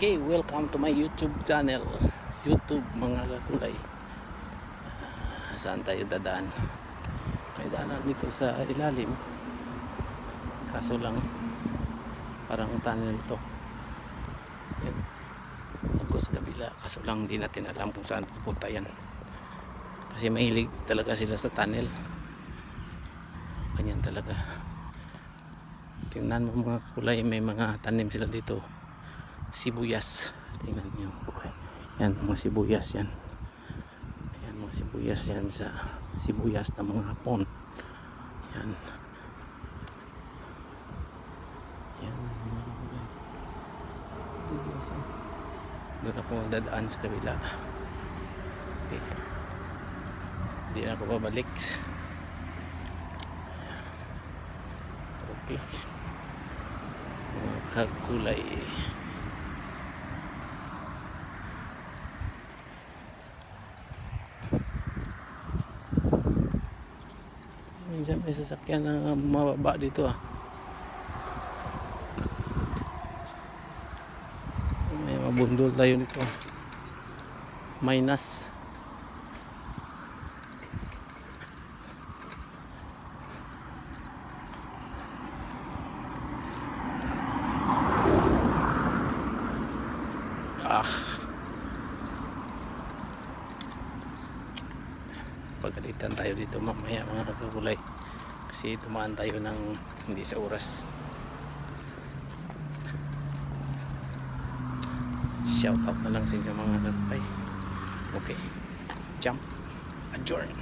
Okay, welcome to my YouTube channel. YouTube mga kakulay. Ah, Saan tayo dadaan? May daanan dito sa ilalim. Kaso lang parang tunnel to. Yan. Ako sa kabila. Kaso lang di natin alam kung saan pupunta yan. Kasi mahilig talaga sila sa tunnel. Ganyan talaga. Tingnan mo mga kulay, may mga tanim sila dito. Sibuyas. Tingnan niyo. Yan, mga sibuyas yan. Ayan, mga sibuyas yan sa sibuyas ng mga hapon. Yan. Yan. yan. Doon ako dadaan sa kabila. Okay. Hindi na ako babalik. Okay. Mga kagulay. Diyan may sasakyan na mababa dito ah. May mabundol tayo nito. Minus. Ah. Pagalitan tayo dito mamaya mga kagulay. Kasi tumaan tayo ng hindi sa oras. Shout out na lang sa inyo mga kagulay. Okay. Jump. Adjourn.